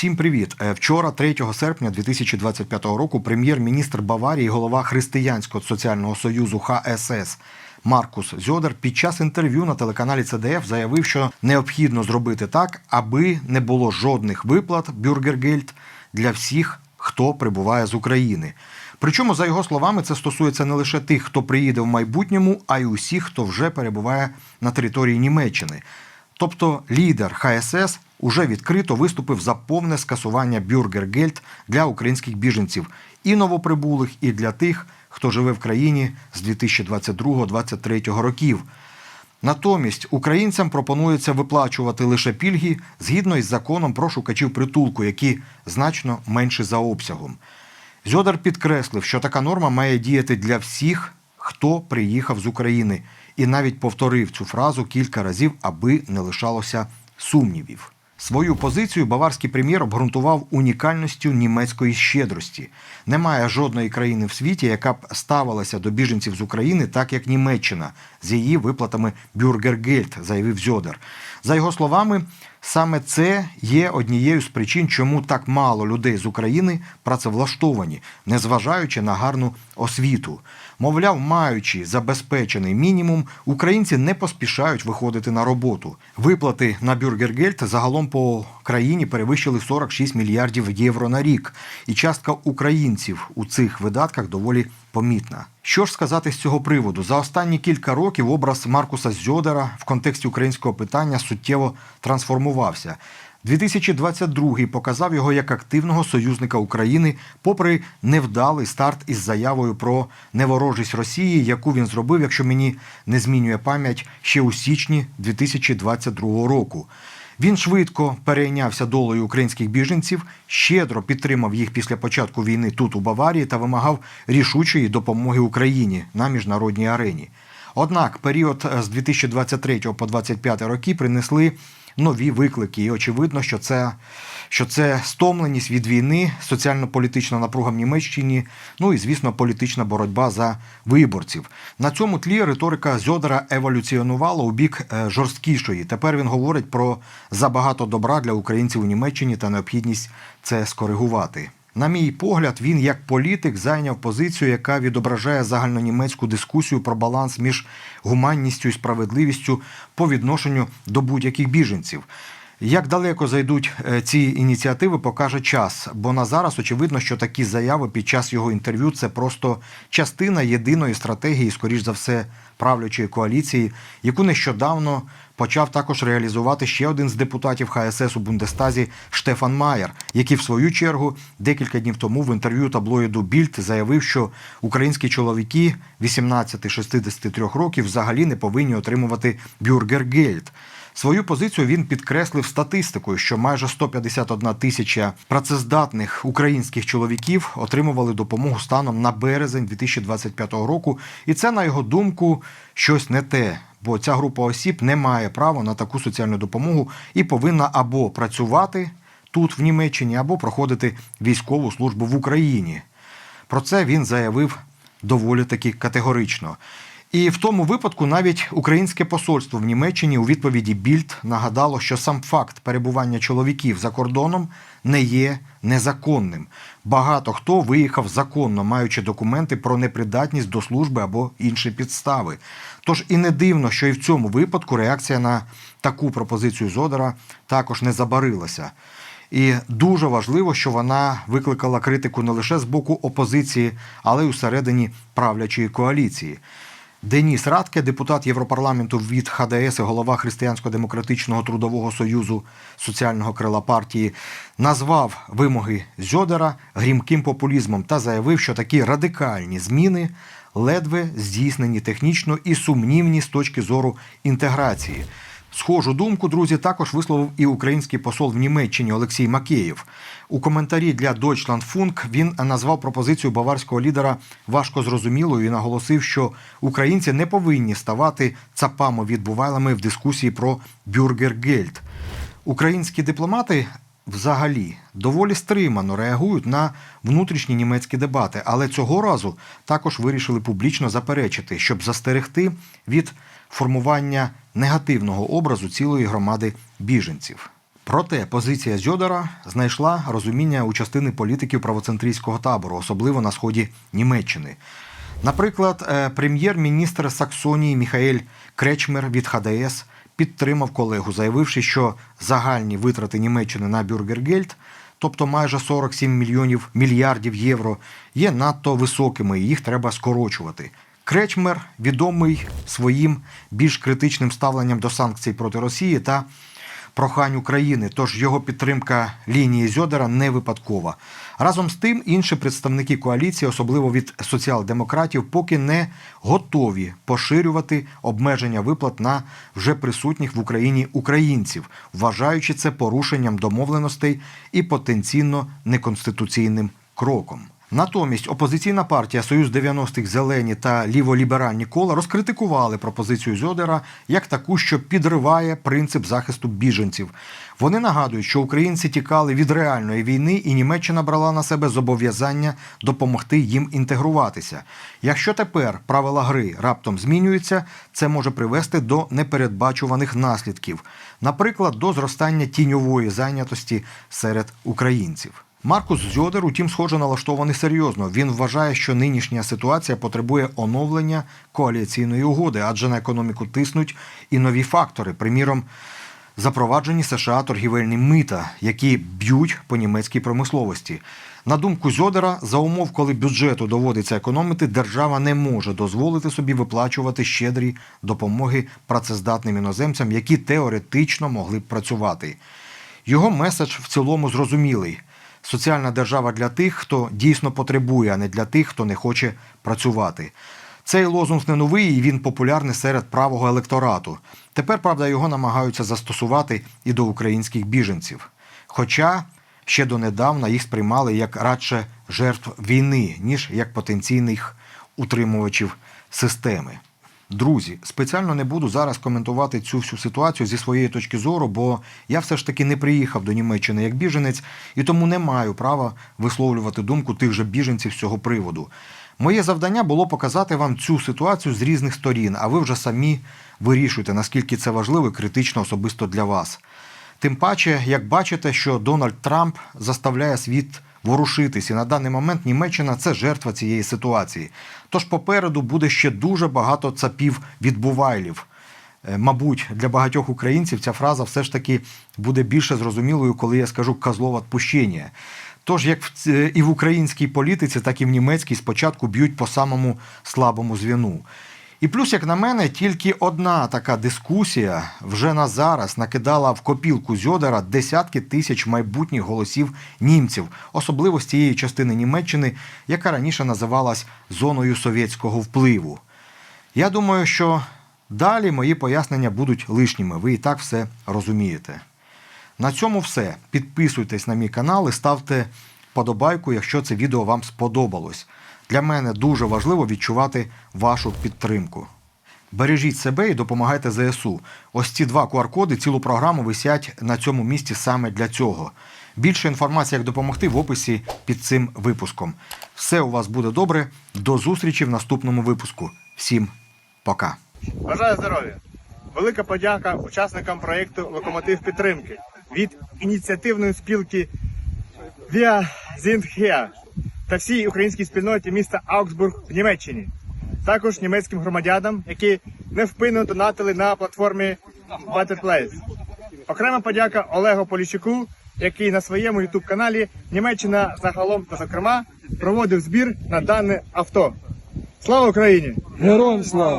Всім привіт! Е, Вчора, 3 серпня 2025 року, прем'єр-міністр Баварії, голова Християнського соціального союзу ХСС Маркус Зьодер під час інтерв'ю на телеканалі ЦДФ заявив, що необхідно зробити так, аби не було жодних виплат бюргергельд для всіх, хто прибуває з України. Причому, за його словами, це стосується не лише тих, хто приїде в майбутньому, а й усіх, хто вже перебуває на території Німеччини. Тобто лідер ХСС уже відкрито виступив за повне скасування бюргергельд для українських біженців і новоприбулих, і для тих, хто живе в країні з 2022-2023 років. Натомість українцям пропонується виплачувати лише пільги згідно із законом про шукачів притулку, які значно менші за обсягом. Зьодар підкреслив, що така норма має діяти для всіх, хто приїхав з України, і навіть повторив цю фразу кілька разів, аби не лишалося сумнівів. Свою позицію баварський прем'єр обґрунтував унікальністю німецької щедрості. Немає жодної країни в світі, яка б ставилася до біженців з України так, як Німеччина з її виплатами бюргергельд, заявив Зьодер. За його словами, саме це є однією з причин, чому так мало людей з України працевлаштовані, незважаючи на гарну освіту. Мовляв, маючи забезпечений мінімум, українці не поспішають виходити на роботу. Виплати на бюргергельд загалом по країні перевищили 46 мільярдів євро на рік, і частка українців у цих видатках доволі помітна. Що ж сказати з цього приводу? За останні кілька років образ Маркуса Зьодера в контексті українського питання суттєво трансформувався. 2022 показав його як активного союзника України, попри невдалий старт із заявою про неворожість Росії, яку він зробив, якщо мені не змінює пам'ять, ще у січні 2022 року. Він швидко перейнявся долею українських біженців, щедро підтримав їх після початку війни тут у Баварії та вимагав рішучої допомоги Україні на міжнародній арені. Однак період з 2023 по 2025 роки принесли нові виклики, і очевидно, що це, що це стомленість від війни, соціально-політична напруга в Німеччині, ну і звісно, політична боротьба за виборців. На цьому тлі риторика Зьодера еволюціонувала у бік е, жорсткішої. Тепер він говорить про забагато добра для українців у Німеччині та необхідність це скоригувати. На мій погляд, він як політик зайняв позицію, яка відображає загальнонімецьку дискусію про баланс між гуманністю і справедливістю по відношенню до будь-яких біженців. Як далеко зайдуть е, ці ініціативи, покаже час. Бо на зараз очевидно, що такі заяви під час його інтерв'ю це просто частина єдиної стратегії, скоріш за все, правлячої коаліції, яку нещодавно почав також реалізувати ще один з депутатів ХСС у Бундестазі Штефан Майер, який в свою чергу декілька днів тому в інтерв'ю таблоїду Більд заявив, що українські чоловіки 18-63 років взагалі не повинні отримувати бюргергельд. Свою позицію він підкреслив статистикою, що майже 151 тисяча працездатних українських чоловіків отримували допомогу станом на березень 2025 року, і це, на його думку, щось не те. Бо ця група осіб не має права на таку соціальну допомогу і повинна або працювати тут, в Німеччині, або проходити військову службу в Україні. Про це він заявив доволі таки категорично. І в тому випадку навіть українське посольство в Німеччині у відповіді Більд нагадало, що сам факт перебування чоловіків за кордоном не є незаконним. Багато хто виїхав законно, маючи документи про непридатність до служби або інші підстави. Тож і не дивно, що і в цьому випадку реакція на таку пропозицію Зодера також не забарилася. І дуже важливо, що вона викликала критику не лише з боку опозиції, але й усередині правлячої коаліції. Деніс Радке, депутат Європарламенту від ХДС і голова Християнсько-демократичного трудового союзу соціального крила партії, назвав вимоги Зьодера грімким популізмом та заявив, що такі радикальні зміни ледве здійснені технічно і сумнівні з точки зору інтеграції. Схожу думку, друзі, також висловив і український посол в Німеччині Олексій Макеєв. У коментарі для Deutschlandfunk він назвав пропозицію баварського лідера важко зрозумілою і наголосив, що українці не повинні ставати цапами відбувайлами в дискусії про бюргергельд. Українські дипломати взагалі доволі стримано реагують на внутрішні німецькі дебати, але цього разу також вирішили публічно заперечити, щоб застерегти від формування негативного образу цілої громади біженців. Проте позиція Зьодера знайшла розуміння у частини політиків правоцентрійського табору, особливо на сході Німеччини. Наприклад, е, прем'єр-міністр Саксонії Міхаель Кречмер від ХДС підтримав колегу, заявивши, що загальні витрати Німеччини на бюргергельд, тобто майже 47 мільйонів мільярдів євро, є надто високими і їх треба скорочувати. Кречмер відомий своїм більш критичним ставленням до санкцій проти Росії та прохань України, тож його підтримка лінії Зьодера не випадкова. Разом з тим, інші представники коаліції, особливо від соціал-демократів, поки не готові поширювати обмеження виплат на вже присутніх в Україні українців, вважаючи це порушенням домовленостей і потенційно неконституційним кроком. Натомість опозиційна партія Союз 90-х Зелені та ліволіберальні кола розкритикували пропозицію Зьодера як таку, що підриває принцип захисту біженців. Вони нагадують, що українці тікали від реальної війни, і Німеччина брала на себе зобов'язання допомогти їм інтегруватися. Якщо тепер правила гри раптом змінюються, це може привести до непередбачуваних наслідків, наприклад, до зростання тіньової зайнятості серед українців. Маркус Зьодер, утім, схоже, налаштований серйозно. Він вважає, що нинішня ситуація потребує оновлення коаліційної угоди, адже на економіку тиснуть і нові фактори. Приміром, запроваджені США торгівельні мита, які б'ють по німецькій промисловості. На думку Зьодера, за умов, коли бюджету доводиться економити, держава не може дозволити собі виплачувати щедрі допомоги працездатним іноземцям, які теоретично могли б працювати. Його меседж в цілому зрозумілий. Соціальна держава для тих, хто дійсно потребує, а не для тих, хто не хоче працювати. Цей лозунг не новий, і він популярний серед правого електорату. Тепер, правда, його намагаються застосувати і до українських біженців. Хоча ще донедавна їх сприймали як радше жертв війни, ніж як потенційних утримувачів системи. Друзі, спеціально не буду зараз коментувати цю всю ситуацію зі своєї точки зору, бо я все ж таки не приїхав до Німеччини як біженець і тому не маю права висловлювати думку тих же біженців з цього приводу. Моє завдання було показати вам цю ситуацію з різних сторін, а ви вже самі вирішуйте, наскільки це важливо і критично особисто для вас. Тим паче, як бачите, що Дональд Трамп заставляє світ ворушитись, і на даний момент Німеччина це жертва цієї ситуації. Тож попереду буде ще дуже багато цапів відбувайлів. Е, Мабуть, для багатьох українців ця фраза все ж таки буде більше зрозумілою, коли я скажу «козлов відпущення». Тож, як в і в українській політиці, так і в німецькій спочатку б'ють по самому слабому звіну. І плюс, як на мене, тільки одна така дискусія вже на зараз накидала в копілку Зьодера десятки тисяч майбутніх голосів німців, особливо з тієї частини Німеччини, яка раніше називалась зоною совєтського впливу. Я думаю, що далі мої пояснення будуть лишніми. Ви і так все розумієте. На цьому все. Підписуйтесь на мій канал і ставте подобайку, якщо це відео вам сподобалось. Для мене дуже важливо відчувати вашу підтримку. Бережіть себе і допомагайте ЗСУ. Ось ці два QR-коди, цілу програму висять на цьому місці саме для цього. Більше інформації, як допомогти, в описі під цим випуском. Все у вас буде добре. До зустрічі в наступному випуску. Всім пока. Бажаю здоров'я! Велика подяка учасникам проєкту Локомотив підтримки від ініціативної спілки Via Her та всій українській спільноті міста Аугсбург в Німеччині. Також німецьким громадянам, які невпинно донатили на платформі Better Place. Окрема подяка Олегу Поліщуку, який на своєму youtube каналі Німеччина загалом та зокрема проводив збір на дане авто. Слава Україні! Героям слава!